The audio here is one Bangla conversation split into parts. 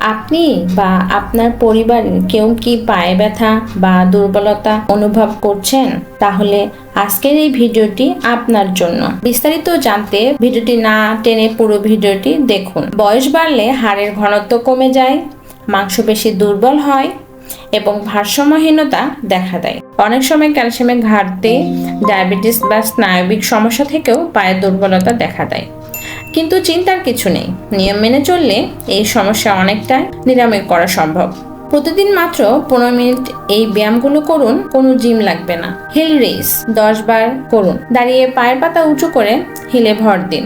আপনি বা আপনার পরিবারের কেউ কি পায়ে ব্যথা বা দুর্বলতা অনুভব করছেন? তাহলে আজকের এই ভিডিওটি আপনার জন্য। বিস্তারিত জানতে ভিডিওটি না টেনে পুরো ভিডিওটি দেখুন। বয়স বাড়লে হাড়ের ঘনত্ব কমে যায়, মাংসপেশি দুর্বল হয় এবং ভারসাম্যহীনতা দেখা দেয়। অনেক সময় ক্যালসিয়ামের ঘাটতি, ডায়াবেটিস বা স্নায়বিক সমস্যা থেকেও পায়ের দুর্বলতা দেখা দেয়। কিন্তু চিন্তার কিছু নেই। নিয়ম মেনে চললে এই সমস্যা অনেকটাই নিরাময় করা সম্ভব। প্রতিদিন মাত্র পনেরো মিনিট এই ব্যায়ামগুলো করুন, কোনো জিম লাগবে না। হিল রেস দশ বার করুন। দাঁড়িয়ে পায়ের পাতা উঁচু করে হিলে ভর দিন।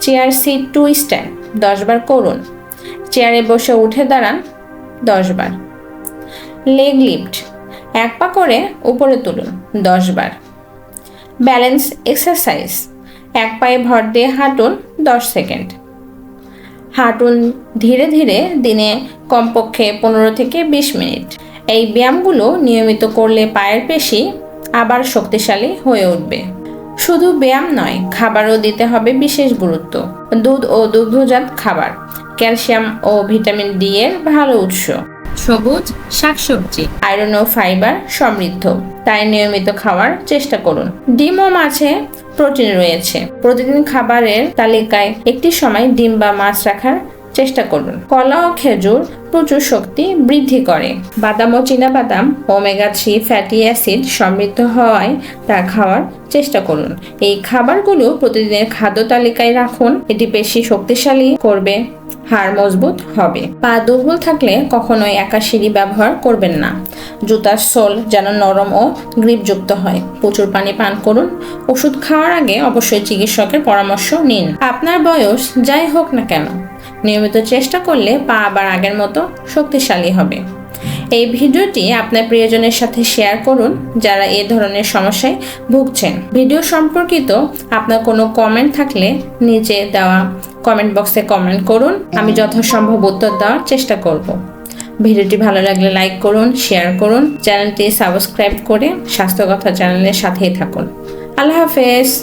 চেয়ার সিট টু স্ট্যান্ড দশ বার করুন। চেয়ারে বসে উঠে দাঁড়ান দশ বার। লেগ লিফট এক পা করে উপরে তুলুন দশ বার। ব্যালেন্স এক্সারসাইজ এক পায়ে ভর দিয়ে হাঁটুন দশ সেকেন্ড। হাঁটুন ধীরে ধীরে দিনে কমপক্ষে পনেরো থেকে বিশ মিনিট। এই ব্যায়ামগুলো নিয়মিত করলে পায়ের পেশি আবার শক্তিশালী হয়ে উঠবে। শুধু ব্যায়াম নয়, খাবারও দিতে হবে বিশেষ গুরুত্ব। দুধ ও দুগ্ধজাত খাবার, ক্যালসিয়াম ও ভিটামিন ডি এর ভালো উৎস। সবুজ শাকসবজি। আয়রন ও ফাইবার সমৃদ্ধ। তাই নিয়মিত খাওয়ার চেষ্টা করুন। ডিম ও মাছে প্রোটিন রয়েছে। প্রতিদিন খাবারের তালিকায় একটি সময় ডিম বা মাছ রাখার চেষ্টা করুন। কলা ও খেজুর প্রচুর শক্তি বৃদ্ধি করে। বাদাম ও বাদাম ওমেগা থ্রি ফ্যাটি অ্যাসিড সমৃদ্ধ হওয়ায় তা খাওয়ার চেষ্টা করুন। এই খাবারগুলো প্রতিদিনের খাদ্য তালিকায় রাখুন, এটি বেশি শক্তিশালী করবে, হাড় মজবুত হবে। পা দুর্বল থাকলে কখনোই একা সিঁড়ি ব্যবহার করবেন না। জুতার সোল যেন নরম ও গ্রিপযুক্ত হয়। প্রচুর পানি পান করুন। ওষুধ খাওয়ার আগে অবশ্যই চিকিৎসকের পরামর্শ নিন। আপনার বয়স যাই হোক না কেন নিয়মিত চেষ্টা করলে পা আবার আগের মতো শক্তিশালী হবে। এই ভিডিওটি আপনার প্রিয়জনের সাথে শেয়ার করুন যারা এ ধরনের সমস্যায় ভুগছেন। ভিডিও সম্পর্কিত আপনার কোনো কমেন্ট থাকলে নিচে দেওয়া কমেন্ট বক্সে কমেন্ট করুন। আমি যথাসম্ভব উত্তর দেওয়ার চেষ্টা করব। ভিডিওটি ভালো লাগলে লাইক করুন শেয়ার করুন, চ্যানেলটি সাবস্ক্রাইব করে স্বাস্থ্যকথা চ্যানেলের সাথেই থাকুন। আল্লাহ হাফেজ।